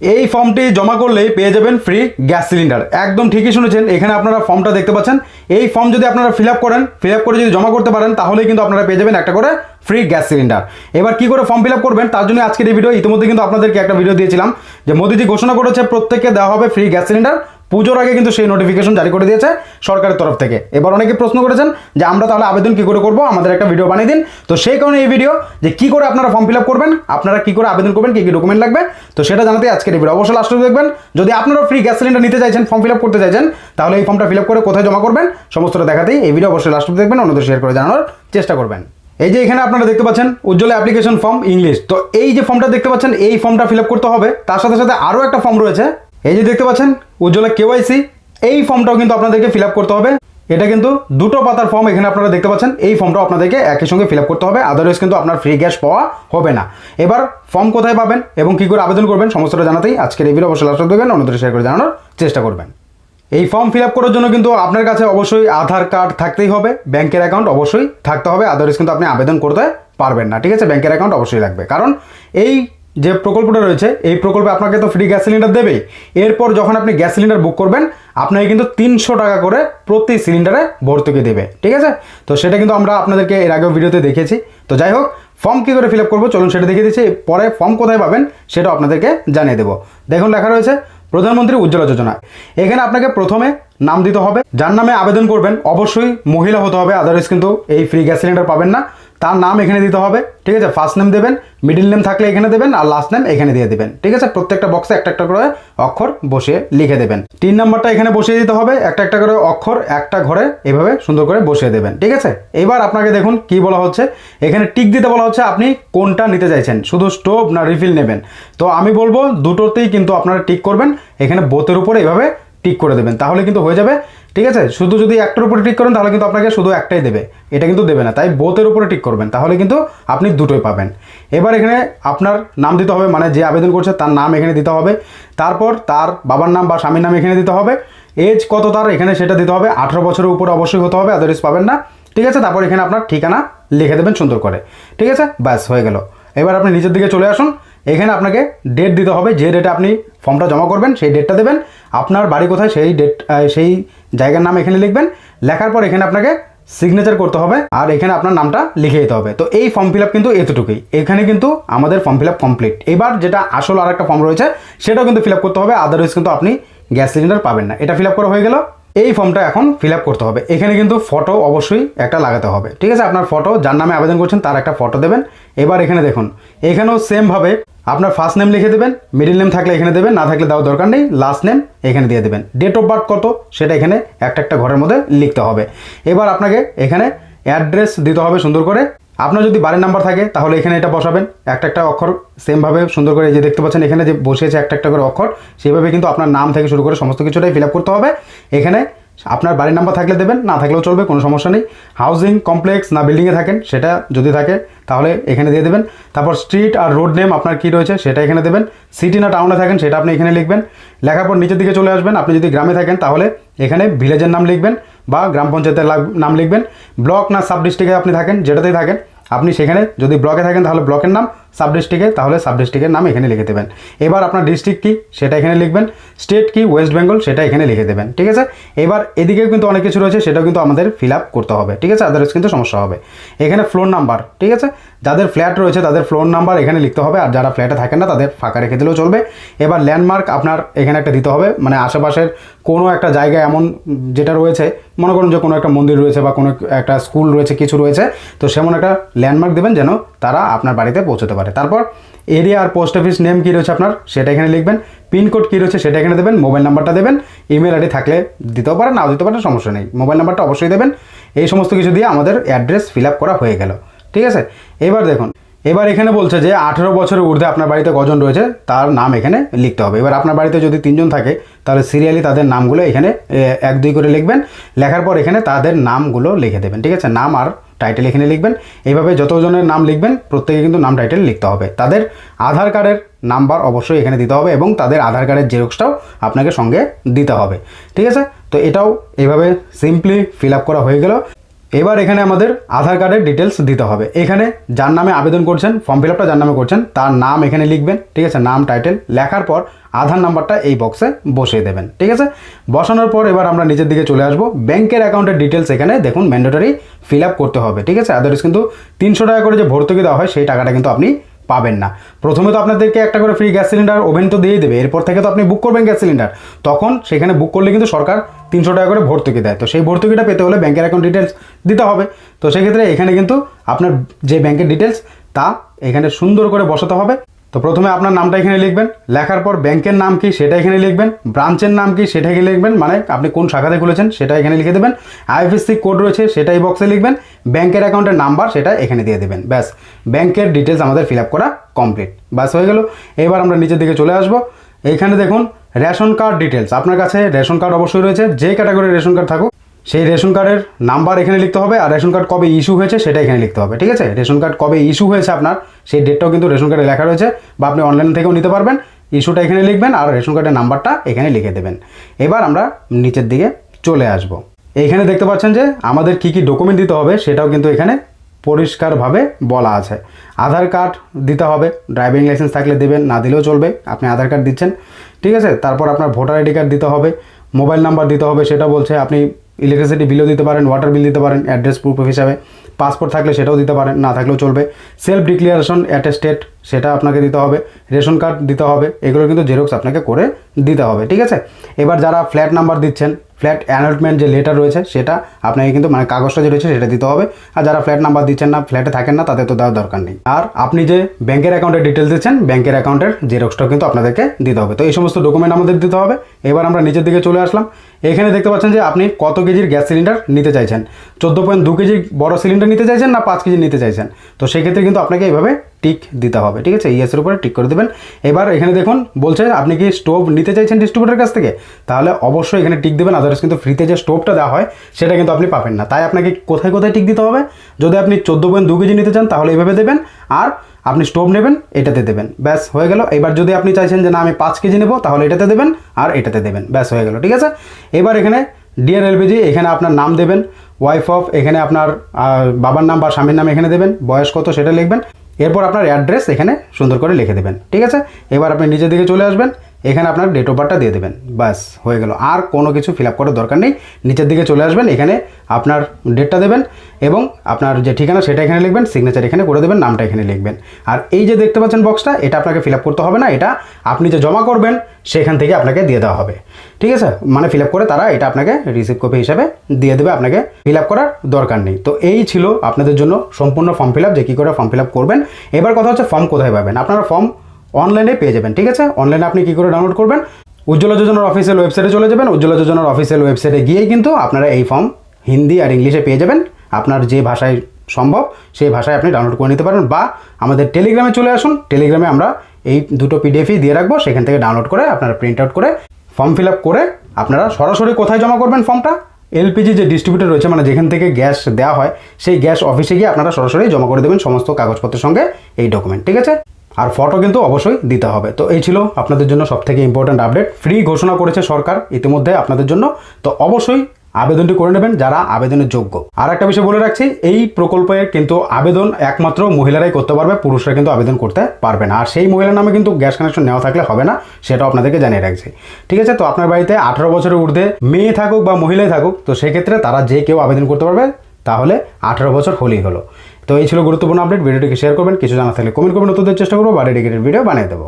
এই ফর্মটি জমা করলেই পেয়ে যাবেন ফ্রি গ্যাস সিলিন্ডার একদম ঠিকই শুনেছেন, এখানে আপনারা ফর্মটা দেখতে পাচ্ছেন। এই ফর্ম যদি আপনারা ফিল আপ করেন ফিল আপ করে যদি জমা করতে পারেন, তাহলেই কিন্তু আপনারা পেয়ে যাবেন একটা করে ফ্রি গ্যাস সিলিন্ডার এবার কি করে ফর্ম ফিল আপ করবেন, তার জন্য আজকের এই ভিডিও ইতিমধ্যে কিন্তু আপনাদেরকে একটা ভিডিও দিয়েছিলাম যে মোদিজি ঘোষণা করেছে, প্রত্যেককে দেওয়া হবে ফ্রি গ্যাস সিলিন্ডার পুজোর আগে কিন্তু সেই নোটিফিকেশন জারি করে দিয়েছে সরকারের তরফ থেকে। এবার অনেকে প্রশ্ন করেছেন যে আমরা তাহলে আবেদন কি করে করব? আমাদের একটা ভিডিও বানিয়ে দিন। তো সেই কারণে এই ভিডিও যে কি করে আপনারা ফর্ম ফিল আপ করবেন, আপনারা কি করে আবেদন করবেন, কি কি ডকুমেন্ট লাগবে, তো সেটা জানাতে আজকের ভিডিও অবশ্যই লাস্ট দেখবেন। যদি আপনারা ফ্রি গ্যাস সিলিন্ডার নিতে চাইছেন ফর্ম ফিল আপ করতে চাইছেন, তাহলে এই ফর্মটা ফিল আপ করে কোথায় জমা করবেন, সমস্তটা দেখাতেই এই ভিডিও অবশ্যই লাস্ট দেখবেন, অন্যদের শেয়ার করে জানানোর চেষ্টা করবেন। এই যে এখানে আপনারা দেখতে পাচ্ছেন, উজ্জ্বল অ্যাপ্লিকেশন ফর্ম ইংলিশ তো এই যে ফর্মটা দেখতে পাচ্ছেন, এই ফর্মটা ফিল করতে হবে। তার সাথে সাথে আরও একটা ফর্ম রয়েছে এই যে দেখতে পাচ্ছেন, উজ্জ্বলা কেওয়াইসি এই ফর্মটাও কিন্তু আপনাদেরকে ফিল করতে হবে। এটা কিন্তু দুটো পাতার ফর্ম এখানে আপনারা দেখতে পাচ্ছেন, এই ফর্মটাও আপনাদেরকে একই সঙ্গে ফিল করতে হবে। আদারওয়াইজ কিন্তু আপনার ফ্রি গ্যাস পাওয়া হবে না। এবার ফর্ম কোথায় পাবেন এবং কী করে আবেদন করবেন সমস্তটা জানাতেই আজকের এই ভিডিও অবশ্যই লাস্ট দেবেন অন্যদের শেয়ার করে জানানোর চেষ্টা করবেন। এই ফর্ম ফিল করার জন্য কিন্তু আপনার কাছে অবশ্যই আধার কার্ড থাকতেই হবে, ব্যাংকের অ্যাকাউন্ট অবশ্যই থাকতে হবে। আদারওয়াইজ কিন্তু আপনি আবেদন করতে পারবেন না, ঠিক আছে? ব্যাংকের অ্যাকাউন্ট অবশ্যই লাগবে। কারণ এই যে প্রকল্পটা রয়েছে, এই প্রকল্পে আপনাকে তো ফ্রি গ্যাস সিলিন্ডার দেবে। এরপর যখন আপনি গ্যাস সিলিন্ডার বুক করবেন, আপনাকে কিন্তু তিনশো টাকা করে প্রতি সিলিন্ডারে ভর্তুকি দেবে। ঠিক আছে? তো সেটা কিন্তু আমরা আপনাদেরকে এর আগেও ভিডিওতে দেখেছি তো যাই হোক ফর্ম কী করে ফিল আপ করব? চলুন সেটা দেখিয়ে দিচ্ছি। পরে ফর্ম কোথায় পাবেন সেটা আপনাদেরকে জানিয়ে দেবো। দেখুন, লেখা রয়েছে, প্রধানমন্ত্রী উজ্জ্বলা যোজনা। এখানে আপনাকে প্রথমে নাম দিতে হবে। যার নামে আবেদন করবেন, অবশ্যই মহিলা হতে হবে আদারওয়াইজ কিন্তু এই ফ্রি গ্যাস সিলিন্ডার পাবেন না। তার নাম এখানে দিতে হবে, ঠিক আছে? ফার্স্ট নেম দেবেন মিডিল নেম থাকলে এখানে দেবেন, আর লাস্ট নেম এখানে দিয়ে দেবেন, ঠিক আছে? প্রত্যেকটা বক্সে একটা একটা করে অক্ষর বসিয়ে লিখে দেবেন। তিন নাম্বারটা এখানে বসিয়ে দিতে হবে, একটা একটা করে অক্ষর একটা ঘরে এভাবে সুন্দর করে বসিয়ে দেবেন, ঠিক আছে? এবার আপনাকে দেখুন কি বলা হচ্ছে। এখানে টিক দিতে বলা হচ্ছে আপনি কোনটা নিতে চাইছেন, শুধু স্টোভ না রিফিল নেবেন। তো আমি বলব, দুটোতেই কিন্তু আপনারা টিক করবেন, এখানে বোতের উপরে এভাবে টিক করে দেবেন, তাহলে কিন্তু হয়ে যাবে ঠিক আছে? শুধু যদি একটার উপরে টিক করেন, তাহলে কিন্তু আপনাকে শুধু একটাই দেবে। এটা কিন্তু দেবে না। তাই বোথের উপরে টিক করবেন। তাহলে কিন্তু আপনি দুটোই পাবেন। এবার এখানে আপনার নাম দিতে হবে মানে যে আবেদন করছে, তার নাম এখানে দিতে হবে। তারপর তার বাবার নাম বা স্বামীর নাম এখানে দিতে হবে। এজ কত তার, এখানে সেটা দিতে হবে। আঠেরো বছরের উপরে অবশ্যই হতে হবে আদারওয়াইজ পাবেন না। ঠিক আছে? তারপর এখানে আপনার ঠিকানা লিখে দেবেন সুন্দর করে। ঠিক আছে? ব্যাস, হয়ে গেল। এবার আপনি নিচের দিকে চলে আসুন। এখানে আপনাকে ডেট দিতে হবে, যে ডেটে আপনি ফর্মটা জমা করবেন, সেই ডেটটা দেবেন। আপনার বাড়ি কোথায়, সেই ডেট সেই জায়গার নাম এখানে লিখবেন। লেখার পর এখানে আপনাকে সিগনেচার করতে হবে আর এখানে আপনার নামটা লিখে দিতে হবে। তো এই ফর্ম ফিল কিন্তু এতটুকুই। এখানে কিন্তু আমাদের ফর্ম ফিল কমপ্লিট এবার যেটা আসল আর একটা ফর্ম রয়েছে, সেটাও কিন্তু ফিল করতে হবে আদারওয়াইজ কিন্তু আপনি গ্যাস সিলিন্ডার পাবেন না। এটা ফিল করা হয়ে গেল। এই ফর্মটা এখন ফিল আপ করতে হবে। এখানে কিন্তু ফটো অবশ্যই একটা লাগাতে হবে। ঠিক আছে? আপনার ফটো যার নামে আবেদন করছেন তার একটা ফটো দেবেন। এবার এখানে দেখুন, এখানেও সেমভাবে আপনার ফার্স্ট নেম লিখে দেবেন মিডিল নেম থাকলে এখানে দেবেন, না থাকলে দেওয়ার দরকার নেই লাস্ট নেম এখানে দিয়ে দেবেন। ডেট অফ বার্থ কত, সেটা এখানে একটা একটা ঘরের মধ্যে লিখতে হবে। এবার আপনাকে এখানে অ্যাড্রেস দিতে হবে সুন্দর করে। আপনার যদি বাড়ির নাম্বার থাকে, তাহলে এখানে এটা বসাবেন। একটা একটা অক্ষর সেমভাবে সুন্দর করে যে দেখতে পাচ্ছেন, এখানে যে বসিয়েছে একটা একটা করে অক্ষর, সেইভাবে কিন্তু আপনার নাম থেকে শুরু করে সমস্ত কিছুটাই ফিল করতে হবে। এখানে আপনার বাড়ির নাম্বার থাকলে দেবেন, না থাকলেও চলবে, কোনো সমস্যা নেই। হাউজিং কমপ্লেক্স না বিল্ডিংয়ে থাকেন, সেটা যদি থাকে, তাহলে এখানে দিয়ে দেবেন। তারপর স্ট্রিট আর রোড নেম আপনার কী রয়েছে, সেটা এখানে দেবেন। সিটি না টাউনে থাকেন, সেটা আপনি এখানে লিখবেন। লেখার পর নিচের দিকে চলে আসবেন। আপনি যদি গ্রামে থাকেন, তাহলে এখানে ভিলেজের নাম লিখবেন। বা গ্রাম পঞ্চায়েতের নাম লিখবেন, ব্লক না সাব ডিস্ট্রিক্টে আপনি থাকেন, যেটাতেই থাকেন। আপনি সেখানে যদি ব্লকে থাকেন, তাহলে ব্লকের নাম সাব ডিস্ট্রিক্টে তাহলে সাব ডিস্ট্রিক্টের নাম এখানে লিখে দেবেন। এবার আপনার ডিস্ট্রিক্ট কি, সেটা এখানে লিখবেন। স্টেট কি, ওয়েস্ট বেঙ্গল, সেটা এখানে লিখে দেবেন, ঠিক আছে? এবার এদিকেও কিন্তু অনেক কিছু রয়েছে, সেটাও কিন্তু আমাদের ফিল আপ করতে হবে, ঠিক আছে? আদারওয়াইজ কিন্তু সমস্যা হবে। এখানে ফ্লোর নাম্বার ঠিক আছে? যাদের ফ্ল্যাট রয়েছে, তাদের ফ্লোর নাম্বার এখানে লিখতে হবে, আর যারা ফ্ল্যাটে থাকেন না, তাদের ফাঁকা রেখে দিলেও চলবে। এবার ল্যান্ডমার্ক আপনার এখানে একটা দিতে হবে মানে আশেপাশের কোনো একটা জায়গায় এমন যেটা রয়েছে, মনে করুন যে কোনো একটা মন্দির রয়েছে বা কোনো একটা স্কুল রয়েছে, কিছু রয়েছে, তো সেমন একটা ল্যান্ডমার্ক দেবেন যেন তারা আপনার বাড়িতে পৌঁছতে পারে। তারপর এরিয়া আর পোস্ট অফিস নেম কী রয়েছে আপনার? সেটা এখানে লিখবেন। পিনকোড কী রয়েছে সেটা এখানে দেবেন। মোবাইল নাম্বারটা দেবেন। ইমেল আইডি থাকলে দিতেও পারেন নাও দিতে পারেন সমস্যা নেই। মোবাইল নাম্বারটা অবশ্যই দেবেন। এই সমস্ত কিছু দিয়ে আমাদের অ্যাড্রেস ফিল করা হয়ে গেল। ঠিক আছে? এবার দেখুন এবার এখানে বলছে যে আঠেরো বছরের ঊর্ধ্বে আপনার বাড়িতে কজন রয়েছে, তার নাম এখানে লিখতে হবে। এবার আপনার বাড়িতে যদি তিনজন থাকে, তাহলে সিরিয়ালি তাদের নামগুলো এখানে এক, দুই করে লিখবেন। লেখার পর এখানে তাদের নামগুলো লিখে দেবেন, ঠিক আছে? নাম আর টাইটেল এখানে লিখবেন। এইভাবে যতজনের নাম লিখবেন, প্রত্যেকে কিন্তু নাম টাইটেল লিখতে হবে। তাদের আধার কার্ডের নাম্বার অবশ্যই এখানে দিতে হবে এবং তাদের আধার কার্ডের জেরক্সটাও আপনাকে সঙ্গে দিতে হবে, ঠিক আছে? তো এটাও এইভাবে সিম্পলি ফিল আপ করা হয়ে গেল। এবার এখানে আমাদের আধার কার্ডের ডিটেলস দিতে হবে। এখানে যার নামে আবেদন করছেন ফর্ম ফিল আপটা যার নামে করছেন, তার নাম এখানে লিখবেন, ঠিক আছে? নাম টাইটেল লেখার পর আধার নাম্বারটা এই বক্সে বসিয়ে দেবেন, ঠিক আছে? বসানোর পর এবার আমরা নিজের দিকে চলে আসব। ব্যাংকের অ্যাকাউন্টের ডিটেলস এখানে দেখুন ম্যান্ডেটরি ফিল আপ করতে হবে, ঠিক আছে? আদারস কিন্তু তিনশো টাকা করে যে ভর্তুকি দেওয়া হয়, সেই টাকাটা কিন্তু আপনি পাবেন না। প্রথমে তো আপনাদেরকে একটা করে ফ্রি গ্যাস সিলিন্ডার ওভেন তো দিয়েই দেবে। এরপর থেকে তো আপনি বুক করবেন গ্যাস সিলিন্ডার তখন সেখানে বুক করলে কিন্তু সরকার তিনশো টাকা করে ভর্তুকি দেয়। তো সেই ভর্তুকিটা পেতে হলে ব্যাংকের অ্যাকাউন্ট ডিটেলস দিতে হবে। তো সেক্ষেত্রে এখানে কিন্তু আপনার যে ব্যাংকের ডিটেলস তা এখানে সুন্দর করে বসাতে হবে। তো প্রথমে আপনার নামটা এখানে লিখবেন, লেখার পর ব্যাংকের নাম কি সেটা এখানে লিখবেন, ব্রাঞ্চের নাম কি সেটা এখানে লিখবেন মানে আপনি কোন শাখাতে খুলেছেন সেটা এখানে লিখে দেবেন, আইএফএসসি কোড রয়েছে সেটা এই বক্সে লিখবেন, ব্যাংকের অ্যাকাউন্টের নাম্বার সেটা এখানে দিয়ে দেবেন, ব্যাস, ব্যাংকের ডিটেলস আমাদের ফিল করা কমপ্লিট ব্যাস হয়ে গেল। এবার আমরা নিচের দিকে চলে আসব, এইখানে দেখুন, রেশন কার্ড ডিটেলস আপনার কাছে রেশন কার্ড অবশ্যই রয়েছে, যে ক্যাটাগরির রেশন কার্ড থাকুক সেই রেশন কার্ডের নাম্বার এখানে লিখতে হবে, আর রেশন কার্ড কবে ইস্যু হয়েছে সেটা এখানে লিখতে হবে, ঠিক আছে? রেশন কার্ড কবে ইস্যু হয়েছে আপনার, সেই ডেটটাও কিন্তু রেশন কার্ডে লেখা রয়েছে, বা আপনি অনলাইন থেকেও নিতে পারবেন। ইস্যুটা এখানে লিখবেন, আর রেশন কার্ডের নাম্বারটা এখানে লিখে দেবেন। এবার আমরা নিচের দিকে চলে আসব। এইখানে দেখতে পাচ্ছেন যে আমাদের কি কি ডকুমেন্ট দিতে হবে সেটাও কিন্তু এখানে পরিষ্কারভাবে বলা আছে। আধার কার্ড দিতে হবে ড্রাইভিং লাইসেন্স থাকলে দেবেন, না দিলেও চলবে, আপনি আধার কার্ড দিচ্ছেন, ঠিক আছে? তারপর আপনার ভোটার আইডি কার্ড দিতে হবে, মোবাইল নাম্বার দিতে হবে, সেটা বলছে আপনি ইলেকট্রিসিটি বিলও দিতে পারেন ওয়াটার বিল দিতে পারেন অ্যাড্রেস প্রুফ হিসাবে। পাসপোর্ট থাকলে সেটাও দিতে পারেন, না থাকলেও চলবে। সেলফ ডিক্লিয়ারেশন অ্যাটেস্টেড সেটা আপনাকে দিতে হবে। রেশন কার্ড দিতে হবে, এগুলো কিন্তু জেরক্স আপনাকে করে দিতে হবে, ঠিক আছে? এবার যারা ফ্ল্যাট নাম্বার দিচ্ছেন ফ্ল্যাট অ্যালটমেন্ট যে লেটার রয়েছে সেটা আপনাকে কিন্তু মানে কাগজটা যে রয়েছে সেটা দিতে হবে। আর যারা ফ্ল্যাট নাম্বার দিচ্ছেন না, ফ্ল্যাটে থাকেন না, তাদের তো দেওয়ার দরকার নেই। আর আপনি যে ব্যাংকের অ্যাকাউন্টের ডিটেলস দিচ্ছেন, ব্যাংকের অ্যাকাউন্টের জেরক্সটাও কিন্তু আপনাদেরকে দিতে হবে। তো এই সমস্ত ডকুমেন্ট আমাদের দিতে হবে। এবার আমরা নিচের দিকে চলে আসলাম। এখানে দেখতে পাচ্ছেন যে আপনি কত কেজির গ্যাস সিলিন্ডার নিতে চাইছেন? চোদ্দ পয়েন্ট দু কেজি বড় সিলিন্ডার নিতে চাইছেন না পাঁচ কেজি নিতে চাইছেন? তো সেক্ষেত্রে কিন্তু আপনাকে এইভাবে টিক দিতে হবে, ঠিক আছে? ইয়েসের উপরে টিক করে দেবেন। এবার এখানে দেখুন, বলছে, আপনি কি স্টোভ নিতে চাইছেন ডিস্ট্রিবিউটারের কাছ থেকে? তাহলে অবশ্যই এখানে টিক দেবেন আদার্স কিন্তু ফ্রিতে যে স্টোভটা দেওয়া হয়, সেটা কিন্তু আপনি পাবেন না। তাই আপনাকে কোথায় কোথায় টিক দিতে হবে? যদি আপনি চোদ্দ পয়েন্ট দু কেজি নিতে চান, তাহলে এইভাবে দেবেন, আর আপনি স্টোভ নেবেন, এটাতে দেবেন। ব্যাস, হয়ে গেল। এবার যদি আপনি চাইছেন যে না, আমি পাঁচ কেজি নেব, তাহলে এটাতে দেবেন, আর এটাতে দেবেন। ব্যাস, হয়ে গেল, ঠিক আছে? এবার এখানে ডিয়ার এলপিজি এখানে আপনার নাম দেবেন ওয়াইফ অফ এখানে আপনার বাবার নাম বা স্বামীর নাম এখানে দেবেন, বয়স কত সেটা লিখবেন। এরপর আপনার অ্যাড্রেস এখানে সুন্দর করে লিখে দেবেন। ঠিক আছে? এবার আপনি নিজের দিকে চলে আসবেন। এখানে আপনার ডেট অফ বার্থটা দিয়ে দেবেন। ব্যাস, হয়ে গেল। আর কোনো কিছু ফিল আপ করার দরকার নেই। নিচের দিকে চলে আসবেন, এখানে আপনার ডেটটা দেবেন এবং আপনার যে ঠিকানা সেটা এখানে লিখবেন সিগনেচার এখানে করে দেবেন, নামটা এখানে লিখবেন। আর এই যে দেখতে পাচ্ছেন বক্সটা এটা আপনাকে ফিল আপ করতে হবে না, এটা আপনি যে জমা করবেন, সেখান থেকে আপনাকে দিয়ে দেওয়া হবে। ঠিক আছে? মানে ফিল আপ করে তারা এটা আপনাকে রিসিভ কপি হিসাবে দিয়ে দেবে, আপনাকে ফিল আপ করার দরকার নেই। তো এই ছিল আপনাদের জন্য সম্পূর্ণ ফর্ম ফিল আপ যে কী করে ফর্ম ফিল আপ করবেন। এবার কথা হচ্ছে ফর্ম কোথায় পাবেন? আপনারা ফর্ম অনলাইনে পেয়ে যাবেন, ঠিক আছে? অনলাইনে আপনি কী করে ডাউনলোড করবেন? উজ্জ্বলা যোজনার অফিসিয়াল ওয়েবসাইটে চলে যাবেন। উজ্জ্বলা যোজনার অফিসিয়াল ওয়েবসাইটে গিয়েই কিন্তু আপনারা এই ফর্ম হিন্দি আর ইংলিশে পেয়ে যাবেন। আপনার যে ভাষায় সম্ভব, সেই ভাষায় আপনি ডাউনলোড করে নিতে পারেন বা আমাদের টেলিগ্রামে চলে আসুন। টেলিগ্রামে আমরা এই দুটো পিডিএফই দিয়ে রাখব। সেখান থেকে ডাউনলোড করে আপনারা প্রিন্ট আউট করে ফর্ম ফিল আপ করে আপনারা সরাসরি কোথায় জমা করবেন ফর্মটা এলপিজি যে ডিস্ট্রিবিউটর রয়েছে মানে যেখান থেকে গ্যাস দেওয়া হয়, সেই গ্যাস অফিসে গিয়ে আপনারা সরাসরি জমা করে দেবেন সমস্ত কাগজপত্রের সঙ্গে এই ডকুমেন্ট ঠিক আছে? আর ফটো কিন্তু অবশ্যই দিতে হবে। তো এই ছিল আপনাদের জন্য সব থেকে ইম্পর্ট্যান্ট আপডেট ফ্রি ঘোষণা করেছে সরকার ইতিমধ্যে আপনাদের জন্য। তো অবশ্যই আবেদনটি করে নেবেন যারা আবেদনের যোগ্য। আর একটা বিষয় বলে রাখছি, এই প্রকল্পে কিন্তু আবেদন একমাত্র মহিলারাই করতে পারবে, পুরুষরা কিন্তু আবেদন করতে পারবে না। আর সেই মহিলার নামে কিন্তু গ্যাস কানেকশন নেওয়া থাকলে হবে না, সেটাও আপনাদেরকে জানিয়ে রাখছি। ঠিক আছে, তো আপনার বাড়িতে আঠারো বছরের ঊর্ধ্বে মেয়ে থাকুক বা মহিলাই থাকুক, তো সেক্ষেত্রে তারা যে কেউ আবেদন করতে পারবে, তাহলে আঠারো বছর হলেই হলো। তো এই ছিল গুরুত্বপূর্ণ আপডেট ভিডিওটিকে শেয়ার করবেন, কিছু জানা থাকলে কমেন্ট করবেন। নতুনদের চেষ্টা করব, বা ভিডিও বানিয়ে দেবো।